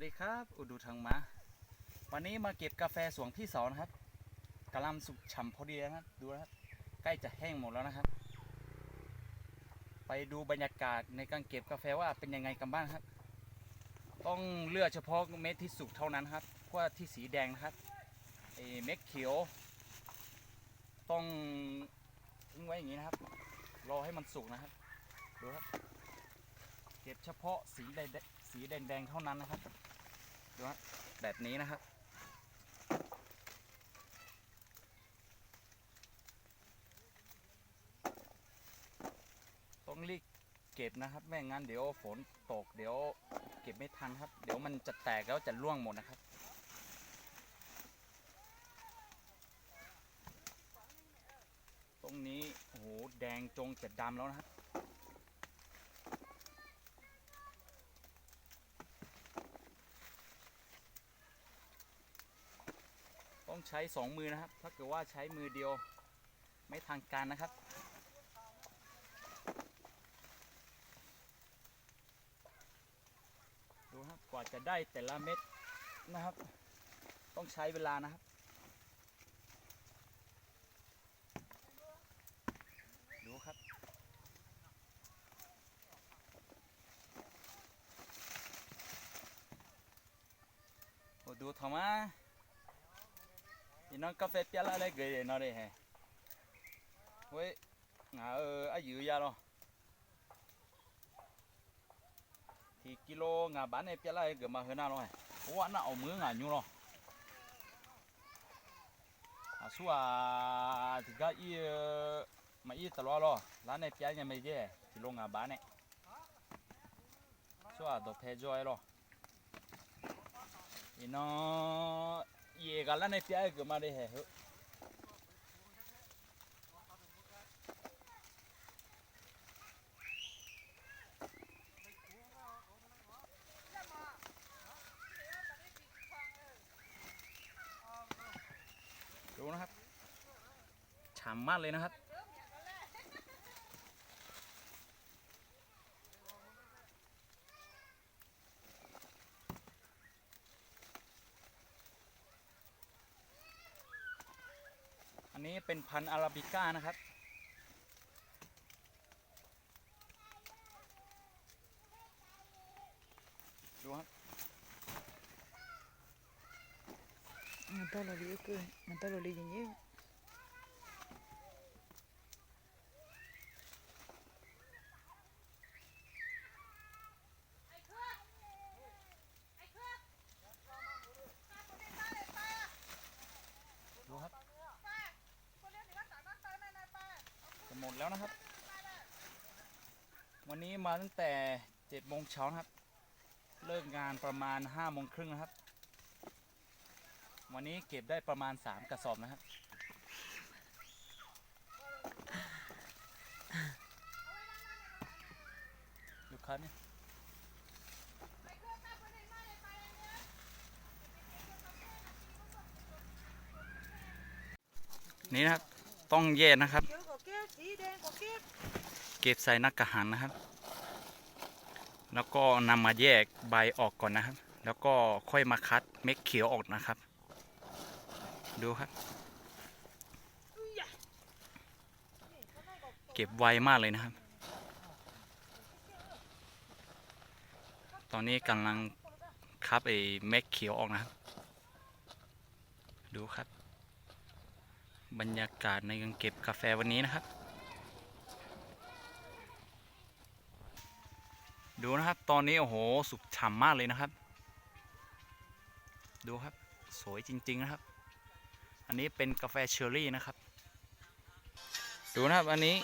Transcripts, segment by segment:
วัสดีครับ อุดูทางมา วันนี้มาเก็บกาแฟสวงที่สองนะครับกำลังสุกฉ่ำพอดีนะครับ ดูนะครับ ใกล้จะแห้งหมดแล้วนะครับ ไปดูบรรยากาศในการเก็บกาแฟว่าเป็นยังไงกันบ้างครับ ต้องเลือกเฉพาะเม็ดที่สุกเท่านั้นครับเพราะว่าที่สีแดงนะครับไอ้เม็ดเขียว ต้องทิ้งไว้อย่างนี้นะครับ รอให้มันสุกนะครับ ดูครับ เก็บเฉพาะสีแดงสีแดงๆเท่านั้นนะครับ ดูฮะแบบนี้นะครับ ต้องรีบเก็บนะครับ ไม่งั้นเดี๋ยวฝนตกเดี๋ยวเก็บไม่ทันครับ เดี๋ยวมันจะแตกแล้วจะร่วงหมดนะครับตรงนี้โอ้โหแดงจงจะดำแล้วนะครับ ต้องใช้สองมือนะครับ ถ้าเกิดว่าใช้มือเดียวไม่ทางการนะครับ ดูครับกว่าจะได้แต่ละเม็ดนะครับ ต้องใช้เวลานะครับ ดูครับโอ้ดูทำไม thì nó cà phê bia là lấy gửi để nó đây hè với ngà ờ ai giữ ra rồi thì kilo ngà bán này bia lại gửi mà hơn nào rồi ủa ăn nào mướn ngà nhu rồi à xua, thì cái y ờ, mà y tao lo lo lá này bia nhà mày chứ kilo ngà bán này. Xua đồ phê rồi rồi thì nó ยกันแล้ गल नहीं อะไรก็มาได้เหรอดูนะครับฉ่ำมากเลยนะครับ นี้เป็นพันธุ์อาราบิก้านะครับ ดูครับมันต้องลอยเยอะเกินมันต้องลอยอย่างเยอะครับ จะหมด แล้วนะครับ วันนี้มาตั้งแต่เจ็ดโมงเช้านะครับ เลิกงานประมาณห้าโมงครึ่งนะครับ วันนี้เก็บได้ประมาณสามกระสอบนะครับ ลูกค้าเนี่ยนี่นะครับ ต้องแยกนะครับ Kéo có kéo, สีแดงก็ kéo. เก็บใส่นักกระหังนะครับ แล้วก็นำมาแยกใบออกก่อนนะครับ แล้วก็ค่อยมาคัดเม็ดเขียวออกนะครับ ดูครับ เก็บไวมากเลยนะครับ ตอนนี้กำลังคับไอ้เม็ดเขียวออกนะครับ ดูครับ บรรยากาศในการเก็บกาแฟวันนี้นะครับ ดูนะครับ ตอนนี้โอ้โหสุกฉ่ำมากเลยนะครับ ดูครับสวยจริง ๆ นะครับ อันนี้เป็นกาแฟเชอร์รี่นะครับ ดูนะครับอันนี้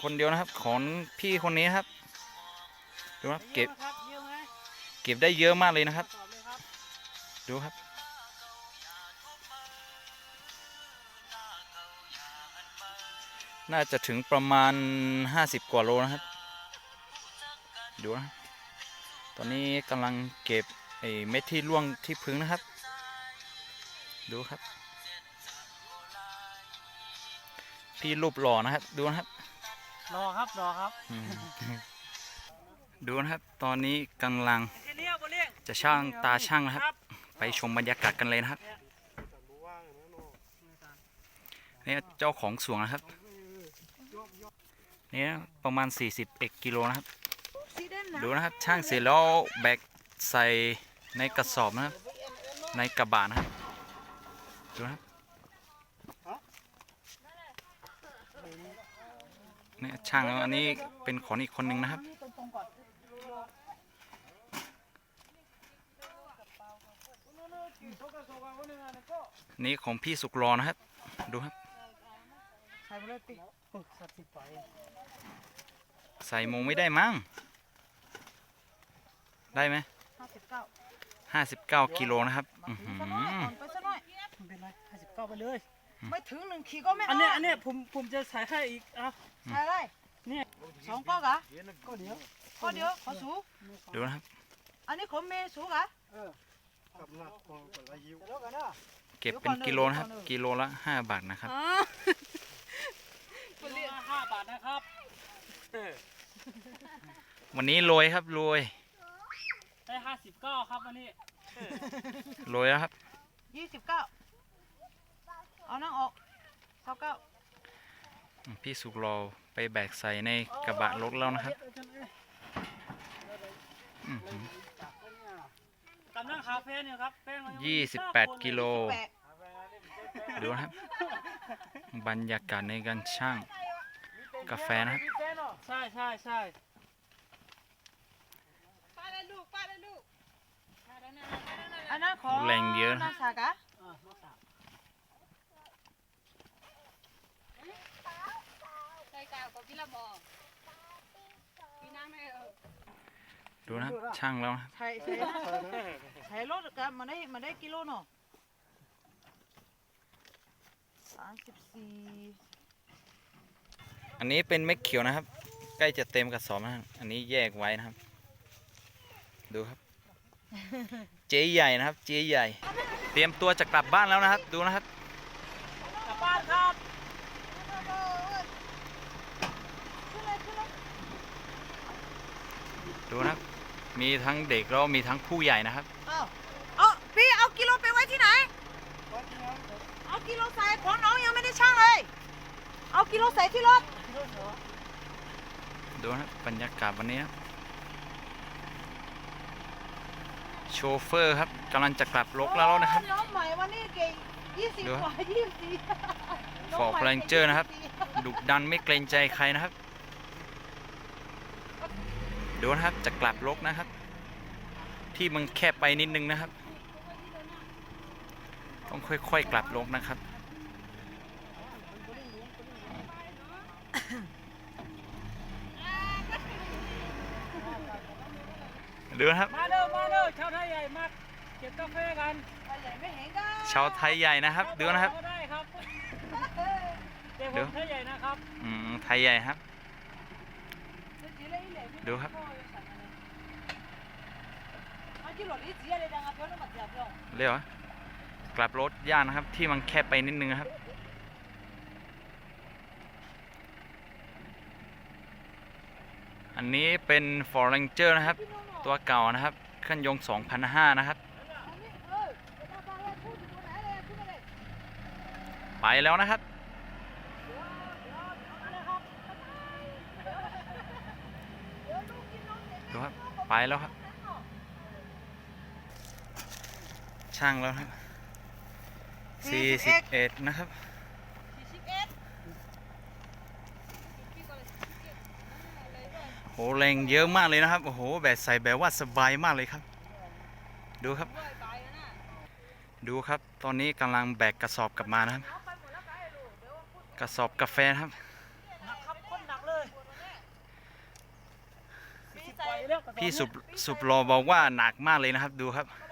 คนเดียวนะครับของพี่คนนี้ครับ ดูครับเก็บเก็บได้เยอะมากเลยนะครับตอบเลยครับดูครับ น่าจะถึงประมาณ 50 กว่าโลนะครับ ดูนะครับตอนนี้กำลังเก็บไอ้เม็ดที่ร่วงที่พึ่งนะครับ ดูครับ พี่รูปหล่อนะครับดูนะครับรอครับรอครับ อืมดูนะครับ ตอนนี้กำลังเลี้ยวบ่เลี้ยงจะช่างตาช่างนะครับ ไปชมบรรยากาศกันเลยนะครับเนี่ยเจ้าของสวงนะครับเนี่ยประมาณ41กิโลนะครับสีเดูนะครับช่างเสร็จแล้วแบกใส่ในกระสอบนะครับ ในกระบะนะครับดูนะครับเนี่ยช่างอันนี้เป็นของอีกคนหนึ่งนะครับนี่ของพี่สุกรอนะครับ ดูครับ ใส่โมงไม่ได้มั้ง ได้ไหมห้าสิบเก้าห้าสิบเก้ากิโลนะครับอื้อหือสักหน่อยอ่อนไปสักหน่อย ไม่เป็นไรห้าสิบเก้าไปเลย ไม่ถึงหนึ่งขีดก็ไม่อันเอาเนี้ยอันเนี้ยผมผมจะใส่ให้อีกอะใส่อะไรเนี่ย สองก้อนกะก็เดี๋ยวก้อนเดียวขอสูดูนะครับ อันนี้ของเมย์สูกะกับหนักของกับอายุเก็บเป็นกิโลนะครับ กิโลละห้าบาทนะครับ อ๋อห้าบาทนะครับ วันนี้โรยครับโรย ได้ห้าสิบเก้าครับวันนี้โรยแล้วครับ ยี่สิบเก้าเอานั่งออกเก้าเก้าพี่สุกรอไปแบกใส่ในกระบะรถแล้วนะครับอื้อหือกำลังคาเฟ่เนี่ยครับแป้งมันงยี่สิบแปดกิโล แปะดูนะครับ บรรยากาศในการช่างกาแฟนะครับ ใช่ใช่ใช่ อันนั้นของแรงเยอะนะ นาสากะอะมาสามใส่กาวกับพี่ละบอพี่น้ำไม่เออดูนะครับช่างแล้วนะครับใส่ใส่ใส่รถกะมาได้มาได้กิโลเนาะสามสิบสี่อันนี้เป็นเม็ดเขียวนะครับ ใกล้จะเต็มกระสอบนะครับอันนี้แยกไว้นะครับ ดูครับ เจ๊ใหญ่นะครับ เจ๊ใหญ่ เตรียมตัวจะกลับบ้านแล้วนะครับ ดูนะครับ กลับบ้านครับดูนะครับ มีทั้งเด็กแล้วมีทั้งผู้ใหญ่นะครับ เอาเอาพี่เอากิโลไปไว้ที่ไหน เอากิโลใส่ของน้องยังไม่ได้ช่างเลย เอากิโลใส่ที่รถ ดูนะครับบรรยากาศวันนี้นะครับ โชเฟอร์ครับกำลังจะกลับรถแล้วนะครับน้องใหม่วันนี้เก่งยี่สิบดูกว่ายี่สิบสี่ Ford Ranger นะครับ ดุดันไม่เกรงใจใครนะครับ ดูนะครับจะกลับรถนะครับ ที่มันแคบไปนิดนึงนะครับ ต้องค่อยๆกลับรถนะครับ ดูนะครับ มาเด้อมาเด้อชาวไทยใหญ่มาเก็บกาแฟกันใหญ่ไม่เห็นก็ชาวไทยใหญ่นะครับ ดูนะครับก็ได้ครับเดี๋ยวผดูมไทยใหญ่นะครับอืมไทยใหญ่ครับ ดูครับเรียกว่ากลับรถย่านนะครับ ที่มันแคบไปนิดนึงนะครับ อันนี้เป็น Ford Ranger นะครับ ตัวเก่านะครับ เครื่องยนต์2,500นะครับ ไปแล้วนะครับ ดูครับ ไปแล้วครับ ช่างแล้วครับ 41 นะครับ โห แรงเยอะมากเลยนะครับ โอ้โห แบบใส่แบบว่าสบายมากเลยครับ ดูครับ ดูครับ ตอนนี้กำลังแบกกระสอบกลับมานะครับ กระสอบกาแฟนะครับหนักครับคนหนักเลยสิบไปแล้วกระสอบพี่สุบสุบรอบอกว่าหนักมากเลยนะครับ ดูครับสี่สิบสามดูครับ